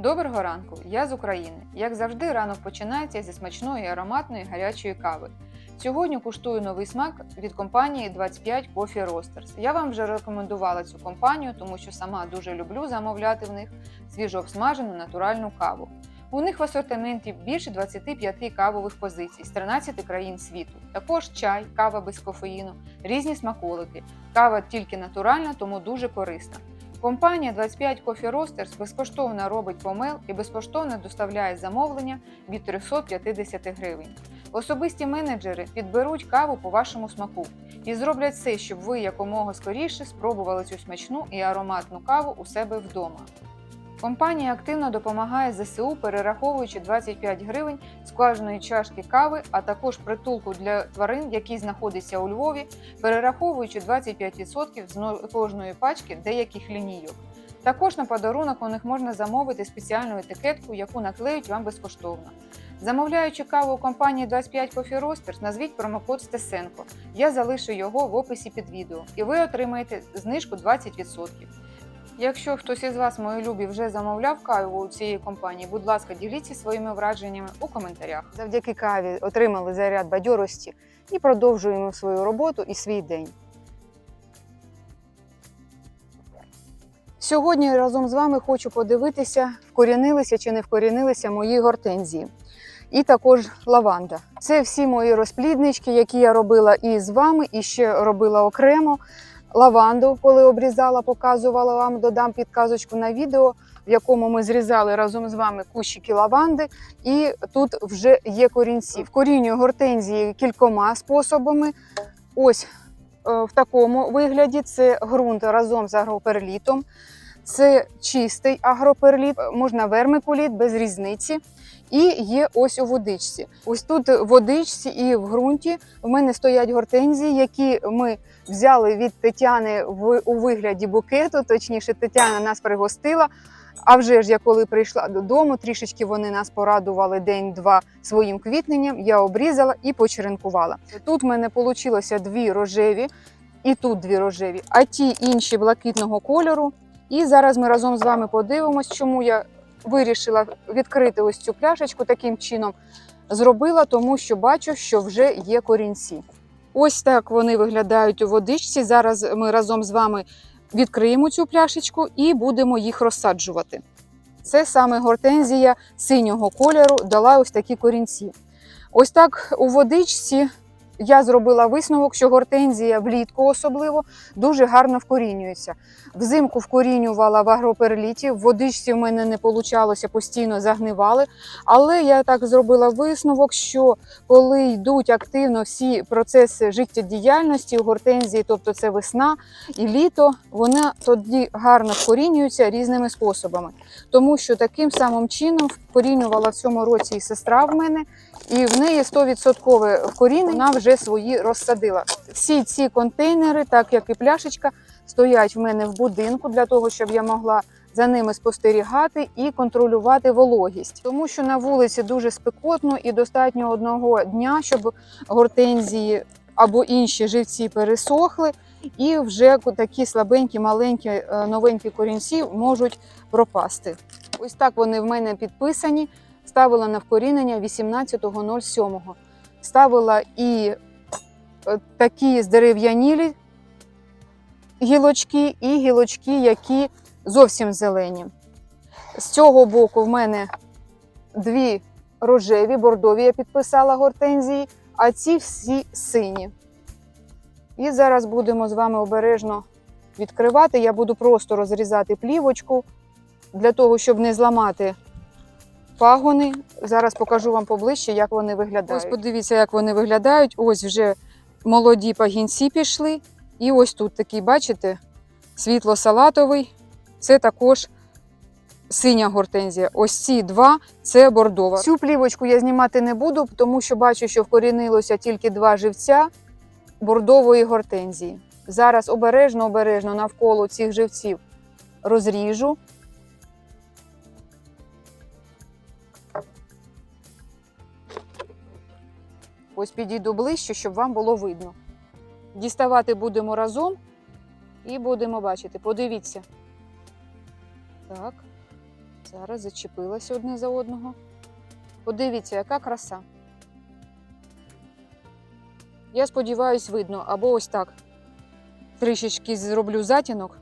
Доброго ранку! Я з України. Як завжди, ранок починається зі смачної ароматної гарячої кави. Сьогодні куштую новий смак від компанії 25 Coffee Roasters. Я вам вже рекомендувала цю компанію, тому що сама дуже люблю замовляти в них свіжо обсмажену натуральну каву. У них в асортименті більше 25 кавових позицій з 13 країн світу. Також чай, кава без кофеїну, різні смаколики. Кава тільки натуральна, тому дуже корисна. Компанія 25 Coffee Roasters безкоштовно робить помил і безкоштовно доставляє замовлення від 350 гривень. Особисті менеджери підберуть каву по вашому смаку і зроблять все, щоб ви якомога скоріше спробували цю смачну і ароматну каву у себе вдома. Компанія активно допомагає ЗСУ, перераховуючи 25 гривень з кожної чашки кави, а також притулку для тварин, який знаходиться у Львові, перераховуючи 25% з кожної пачки деяких лінійок. Також на подарунок у них можна замовити спеціальну етикетку, яку наклеють вам безкоштовно. Замовляючи каву у компанії 25 Coffee Roasters, назвіть промокод Стесенко. Я залишу його в описі під відео, і ви отримаєте знижку 20%. Якщо хтось із вас, мої любі, вже замовляв каву у цієї компанії, будь ласка, діліться своїми враженнями у коментарях. Завдяки каві отримали заряд бадьорості і продовжуємо свою роботу і свій день. Сьогодні разом з вами хочу подивитися, вкорінилися чи не вкорінилися мої гортензії. І також лаванда. Це всі мої розпліднички, які я робила і з вами, і ще робила окремо. Лаванду, коли обрізала, показувала вам, додам підказочку на відео, в якому ми зрізали разом з вами кущики лаванди. І тут вже є корінці. Вкорінюю гортензії кількома способами. Ось е, в такому вигляді це ґрунт разом з агроперлітом. Це чистий агроперліт, можна вермикуліт без різниці. І є ось у водичці. Ось тут в водичці і в ґрунті в мене стоять гортензії, які ми взяли від Тетяни в у вигляді букету. Точніше, Тетяна нас пригостила. А вже ж я коли прийшла додому, трішечки вони нас порадували день-два своїм квітненням. Я обрізала і почеренкувала. Тут в мене вийшло дві рожеві, і тут дві рожеві, а ті інші блакитного кольору. І зараз ми разом з вами подивимось, чому я вирішила відкрити ось цю пляшечку таким чином. Зробила, тому що бачу, що вже є корінці. Ось так вони виглядають у водичці. Зараз ми разом з вами відкриємо цю пляшечку і будемо їх розсаджувати. Це саме гортензія синього кольору дала ось такі корінці. Ось так у водичці я зробила висновок, що гортензія влітку особливо дуже гарно вкорінюється. Взимку вкорінювала в агроперліті, в водичці в мене не вийшло, постійно загнивали. Але я так зробила висновок, що коли йдуть активно всі процеси життєдіяльності у гортензії, тобто це весна і літо, вона тоді гарно вкорінюється різними способами. Тому що таким самим чином вкорінювала в цьому році і сестра в мене, і в неї 100% вкорінення вона вже свої розсадила. Всі ці контейнери, так як і пляшечка, стоять в мене в будинку для того, щоб я могла за ними спостерігати і контролювати вологість, тому що на вулиці дуже спекотно і достатньо одного дня, щоб гортензії або інші живці пересохли, і вже такі слабенькі, маленькі, е, новенькі корінці можуть пропасти. Ось так вони в мене підписані. Ставила на вкорінення 18.07. Ставила і е, такі здерев'янілі гілочки, і гілочки, які зовсім зелені. З цього боку в мене дві рожеві, бордові я підписала гортензії, а ці всі сині. І зараз будемо з вами обережно відкривати. Я буду просто розрізати плівочку для того, щоб не зламати пагони. Зараз покажу вам поближче, як вони виглядають. Ось подивіться, як вони виглядають. Ось вже молоді пагінці пішли. І ось тут такий, бачите, світло-салатовий. Це також синя гортензія. Ось ці два це бордова. Цю плівочку я знімати не буду, тому що бачу, що вкорінилося тільки два живця бордової гортензії. Зараз обережно, обережно навколо цих живців розріжу. Ось підійду ближче, щоб вам було видно. Діставати будемо разом і будемо бачити. Подивіться. Так. Зараз зачепилося одне за одного. Подивіться, яка краса. Я сподіваюсь, видно, або ось так. Трішечки зроблю затінок.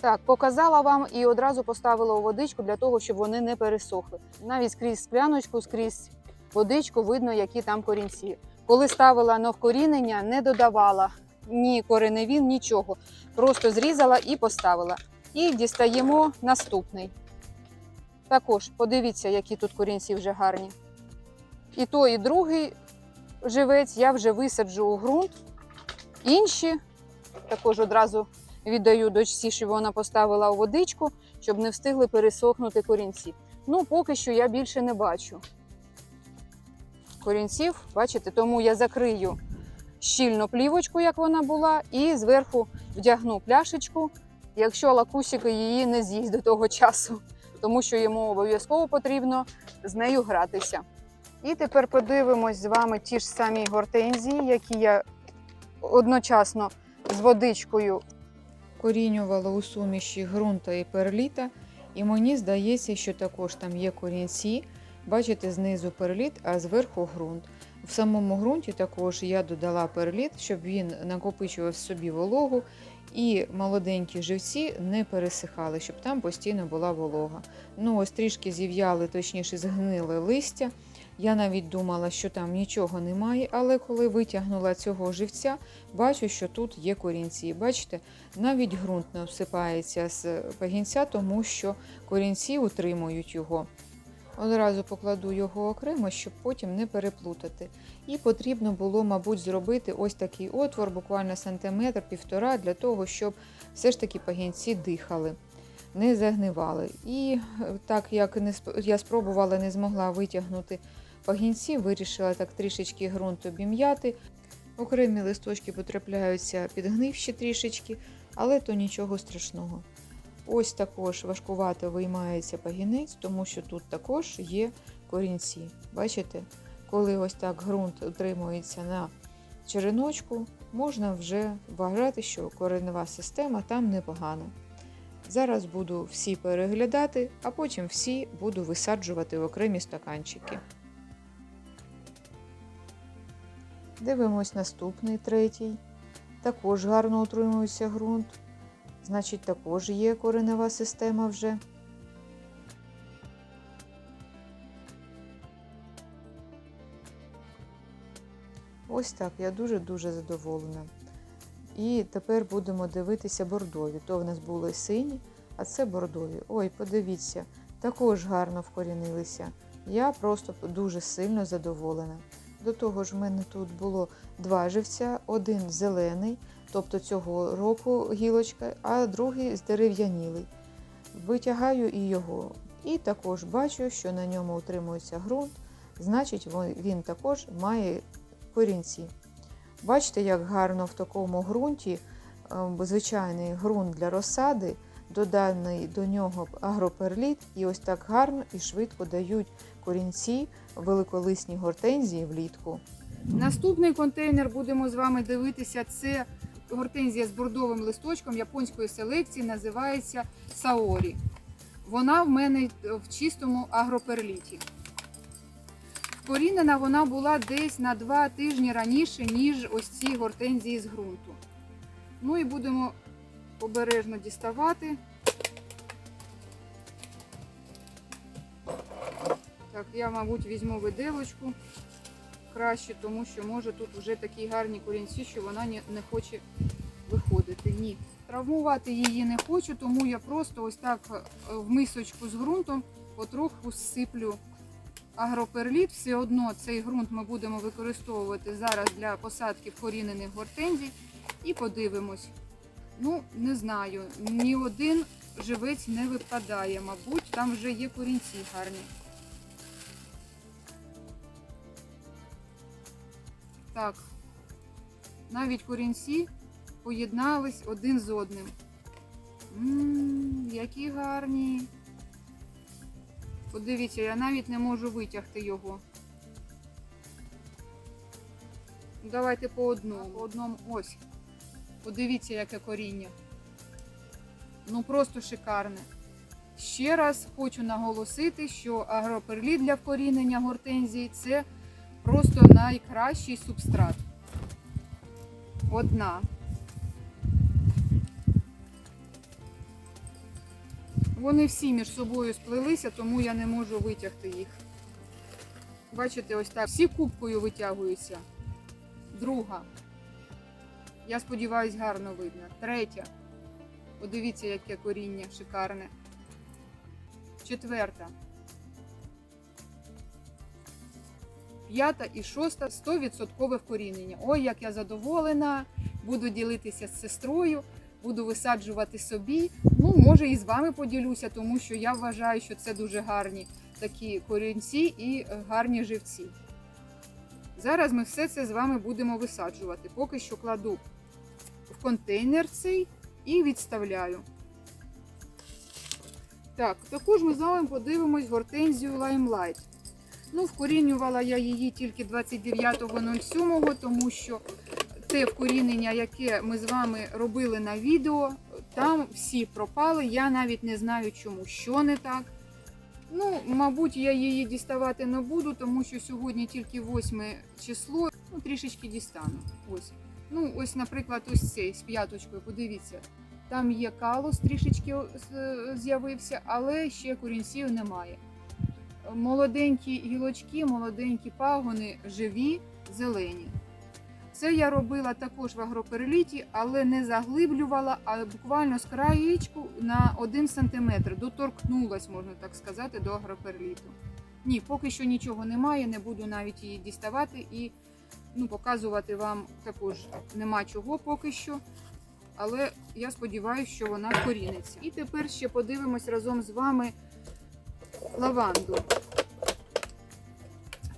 Так, показала вам і одразу поставила у водичку для того, щоб вони не пересохли. Навіть скрізь скляночку, скрізь водичку видно, які там корінці. Коли ставила на вкорінення, не додавала ні кореневін, нічого. Просто зрізала і поставила. І дістаємо наступний. Також подивіться, які тут корінці вже гарні. І той, і другий живець я вже висаджу у ґрунт. Інші також одразу віддаю дочці, щоб вона поставила у водичку, щоб не встигли пересохнути корінці. Ну, поки що я більше не бачу корінців, бачите, тому я закрию щільно плівочку, як вона була, і зверху вдягну пляшечку, якщо лакусик її не з'їсть до того часу, тому що йому обов'язково потрібно з нею гратися. І тепер подивимось з вами ті ж самі гортензії, які я одночасно з водичкою корінювала у суміші ґрунта і перліта, і мені здається, що також там є корінці. Бачите, знизу перліт, а зверху ґрунт. В самому ґрунті також я додала перліт, щоб він накопичував собі вологу, і молоденькі живці не пересихали, щоб там постійно була волога. Ну, ось трішки зів'яли, точніше, згнили листя. Я навіть думала, що там нічого немає, але коли витягнула цього живця, бачу, що тут є корінці. Бачите, навіть ґрунт не обсипається з пагінця, тому що корінці утримують його. Одразу покладу його окремо, щоб потім не переплутати. І потрібно було, мабуть, зробити ось такий отвор, буквально сантиметр, півтора, для того, щоб все ж таки пагінці дихали, не загнивали. І е, так як я спробувала, не змогла витягнути пагінці, вирішила так трішечки ґрунт обім'яти. Окремі листочки потрапляються підгнивші трішечки, але то нічого страшного. Ось також важкувато виймається пагінець, тому що тут також є корінці. Бачите, коли ось так ґрунт утримується на череночку, можна вже вважати, що коренева система там непогана. Зараз буду всі переглядати, а потім всі буду висаджувати в окремі стаканчики. Дивимось наступний третій. Також гарно утримується ґрунт. Значить, також є коренева система вже. Ось так, я дуже-дуже задоволена. І тепер будемо дивитися бордові. То в нас були сині, а це бордові. Ой, подивіться, також гарно вкорінилися. Я просто дуже сильно задоволена. До того ж, в мене тут було два живця, один зелений, тобто цього року гілочка, а другий здерев'янілий. Витягаю і його. І також бачу, що на ньому утримується ґрунт, значить, він також має корінці. Бачите, як гарно в такому ґрунті, е, звичайний ґрунт для розсади, доданий до нього агроперліт, і ось так гарно і швидко дають корінці великолисні гортензії влітку. Наступний контейнер будемо з вами дивитися. Це гортензія з бордовим листочком японської селекції, називається Саорі. Вона в мене в чистому агроперліті. Вкорінена вона була десь на два тижні раніше, ніж ось ці гортензії з ґрунту. Ну і будемо обережно діставати. Так, я, мабуть, візьму виделочку краще, тому що може тут вже такі гарні корінці, що вона не хоче виходити. Ні. Травмувати її не хочу, тому я просто ось так е, в мисочку з ґрунтом потроху сиплю агроперліт. Все одно цей ґрунт ми будемо використовувати зараз для посадки вкорінених гортензій. І подивимось. Ну, не знаю, ні один живець не випадає, мабуть, там вже є корінці гарні. Так, навіть корінці поєднались один з одним. Ммм, які гарні. Подивіться, я навіть не можу витягти його. Давайте по одному. По одному. Ось. Подивіться, яке коріння. Ну просто шикарне. ще раз хочу наголосити, що агроперліт для вкорінення гортензії це просто найкращий субстрат. Одна. Вони всі між собою сплелися, тому я не можу витягти їх. Бачите, ось так. Всі кубкою витягуються. Друга. Я сподіваюсь, гарно видно. Третя. Подивіться, яке коріння шикарне. Четверта. П'ята і шоста 100% вкорінення. Ой, як я задоволена. Буду ділитися з сестрою, буду висаджувати собі. Ну, може, і з вами поділюся, тому що я вважаю, що це дуже гарні такі корінці і е, гарні живці. Зараз ми все це з вами будемо висаджувати. Поки що кладу в контейнер цей і відставляю. Так, також ми з вами подивимось гортензію Limelight. Ну, вкорінювала я її тільки 29.07, тому що те вкорінення, яке ми з вами робили на відео, там всі пропали. Я навіть не знаю чому, що не так. Ну, мабуть, я її діставати не буду, тому що сьогодні тільки 8 число. Ну, трішечки дістану. Ось. Ну, ось, наприклад, ось цей з п'яточкою, подивіться. Там є калус, трішечки з'явився, але ще корінців немає. Молоденькі гілочки, молоденькі пагони живі, зелені. Це я робила також в агроперліті, але не заглиблювала, а буквально з краєчку на 1 см. Доторкнулась, можна так сказати, до агроперліту. Ні, поки що нічого немає, не буду навіть її діставати і ну, показувати вам також нема чого поки що. Але я сподіваюся, що вона коріниться. І тепер ще подивимось разом з вами лаванду.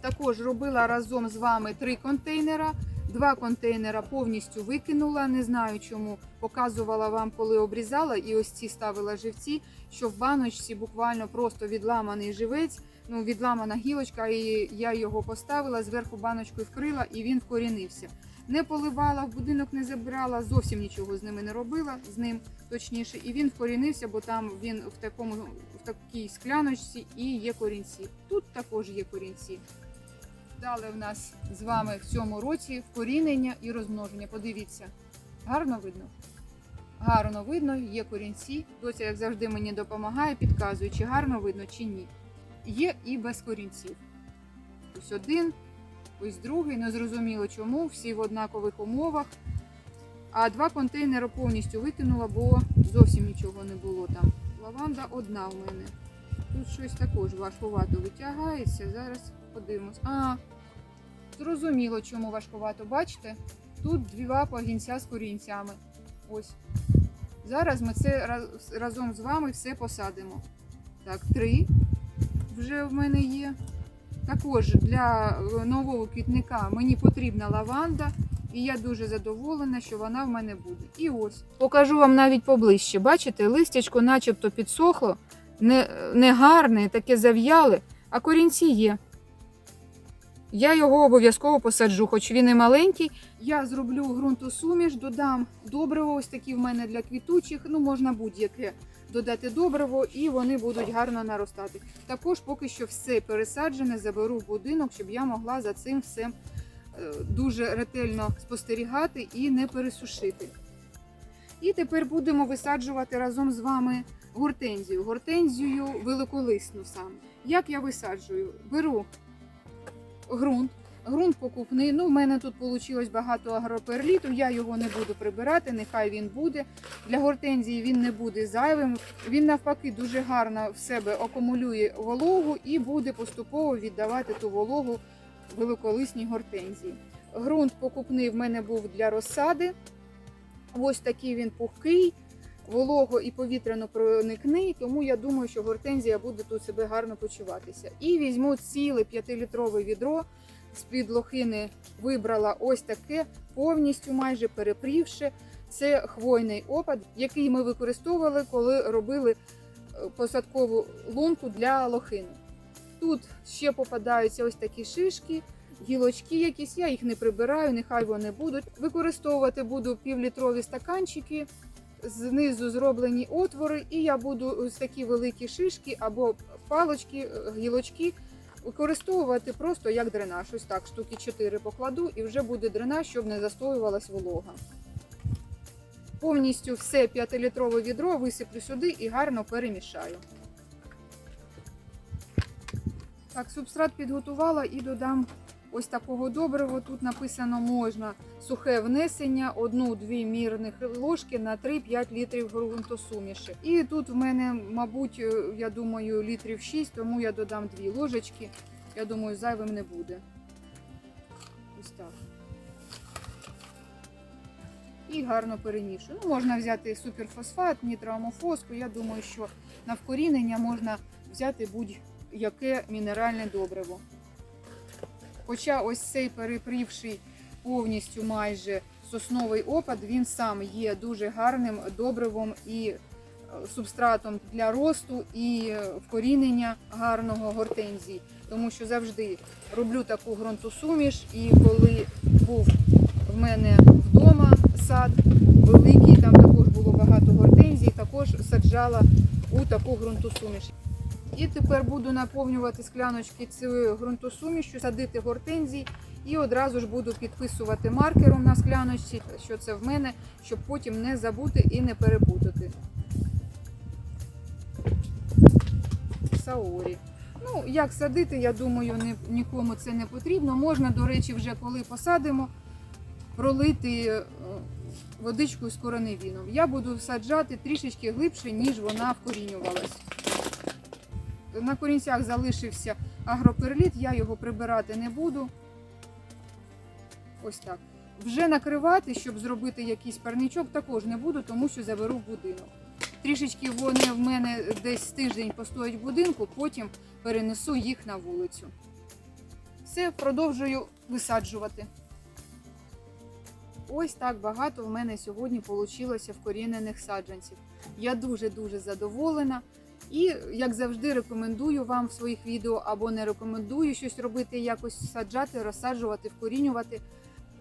Також робила разом з вами три контейнера. Два контейнера повністю викинула. Не знаю чому. Показувала вам, коли обрізала, і ось ці ставила живці, що в баночці буквально просто відламаний живець, ну відламана гілочка, і я його поставила, зверху баночкою вкрила, і він вкорінився. Не поливала, в будинок не забирала, зовсім нічого з ними не робила, з ним точніше, і він вкорінився, бо там він в такому такій скляночці і є корінці. Тут також є корінці. Дали в нас з вами в цьому році вкорінення і розмноження. Подивіться, гарно видно? Гарно видно, є корінці. Доця, як завжди, мені допомагає, підказує, чи гарно видно, чи ні. Є і без корінців. Ось один, ось другий, не зрозуміло чому, всі в однакових умовах. А два контейнери повністю викинула, бо зовсім нічого не було там. Лаванда одна в мене. Тут щось також важкувато витягається. Зараз подивимось. А, зрозуміло, чому важкувато. Бачите? Тут два пагінця з корінцями. Ось. Зараз ми це разом з вами все посадимо. Так, три вже в мене є. Також для нового квітника мені потрібна лаванда, і я дуже задоволена, що вона в мене буде. І ось покажу вам навіть поближче. Бачите, листячко начебто підсохло, не, не гарне, таке зав'яле, а корінці є. Я його обов'язково посаджу, хоч він і маленький. Я зроблю ґрунтосуміш, додам добриво, ось такі в мене для квітучих, ну можна будь-яке додати добриво, і вони будуть гарно наростати. Також поки що все пересаджене заберу в будинок, щоб я могла за цим всім дуже ретельно спостерігати і не пересушити. І тепер будемо висаджувати разом з вами гортензію. Гортензію великолисну саме. Як я висаджую? Беру ґрунт. Ґрунт покупний. Ну, в мене тут вийшло багато агроперліту. Я його не буду прибирати, нехай він буде. Для гортензії він не буде зайвим. Він навпаки дуже гарно в себе акумулює вологу і буде поступово віддавати ту вологу великолисній гортензії. Ґрунт покупний в мене був для розсади. Ось такий він пухкий, волого і повітряно проникний, тому я думаю, що гортензія буде тут себе гарно почуватися. І візьму ціле 5-літрове відро. З-під лохини вибрала ось таке, повністю майже перепрівши. Це хвойний опад, який ми використовували, коли робили е, посадкову лунку для лохини. Тут ще попадаються ось такі шишки, гілочки якісь, я їх не прибираю, нехай вони будуть. Використовувати буду півлітрові стаканчики знизу зроблені отвори, і я буду ось такі великі шишки або палочки, гілочки використовувати просто як дренаж. Ось так, штуки 4 покладу, і вже буде дренаж, щоб не застоювалась волога. Повністю все 5-літрове відро висиплю сюди і гарно перемішаю. Так, субстрат підготувала і додам ось такого добрива. Тут написано можна сухе внесення 1-2 мірних ложки на 3-5 літрів ґрунтосуміші. І тут в мене, мабуть, е, я думаю, літрів 6, тому я додам 2 ложечки. Я думаю, зайвим не буде. Ось так. І гарно перемішую. Ну, можна взяти суперфосфат, нітроамофоску. Я думаю, що на вкорінення можна взяти будь-яке мінеральне добриво. Хоча ось цей перепрівший повністю майже сосновий опад, він сам є дуже гарним добривом і е, субстратом для росту і е, вкорінення гарного гортензії. Тому що завжди роблю таку ґрунтосуміш, і коли був в мене вдома сад великий, там також було багато гортензій, також саджала у таку ґрунтосуміш. І тепер буду наповнювати скляночки цією ґрунтосумішю, садити гортензії і одразу ж буду підписувати маркером на скляночці, що це в мене, щоб потім не забути і не перепутати. Саорі. Ну, як садити, я думаю, ні, нікому це не потрібно. Можна, до речі, вже коли посадимо, пролити е, водичкою з кореневіном. Я буду саджати трішечки глибше, ніж вона вкорінювалась. На корінцях залишився агроперліт, я його прибирати не буду. Ось так. Вже накривати, щоб зробити якийсь парничок, також не буду, тому що заберу в будинок. Трішечки вони в мене десь тиждень постоять в будинку, потім перенесу їх на вулицю. Все, продовжую висаджувати. Ось так багато в мене сьогодні вийшло вкорінених саджанців. Я дуже-дуже задоволена. І, як завжди, рекомендую вам в своїх відео або не рекомендую щось робити, якось саджати, розсаджувати, вкорінювати.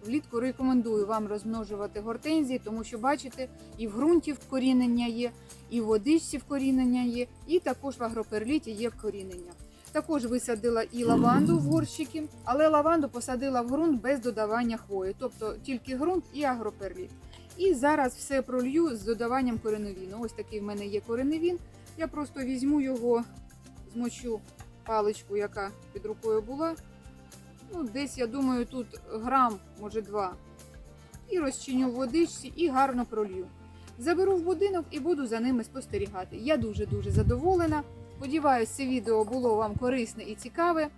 Влітку рекомендую вам розмножувати гортензії, тому що бачите, і в ґрунті вкорінення є, і в водичці вкорінення є, і також в агроперліті є вкорінення. Також висадила і лаванду в горщики, але лаванду посадила в ґрунт без додавання хвої, тобто тільки ґрунт і агроперліт. І зараз все пролью з додаванням кореневіну. Ось такий в мене є кореневін. Я просто візьму його, змочу паличку, яка під рукою була. Ну, десь, я думаю, тут грам, може два. І розчиню в водичці і гарно пролью. Заберу в будинок і буду за ними спостерігати. Я дуже-дуже задоволена. Сподіваюсь, це відео було вам корисне і цікаве.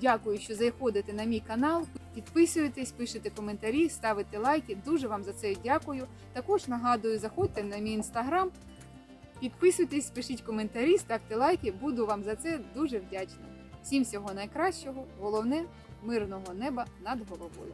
Дякую, що заходите на мій канал. Підписуєтесь, пишете коментарі, ставите лайки. Дуже вам за це дякую. Також нагадую, заходьте на мій інстаграм. Підписуйтесь, пишіть коментарі, ставте лайки. Буду вам за це дуже вдячна. Всім всього найкращого, головне мирного неба над головою.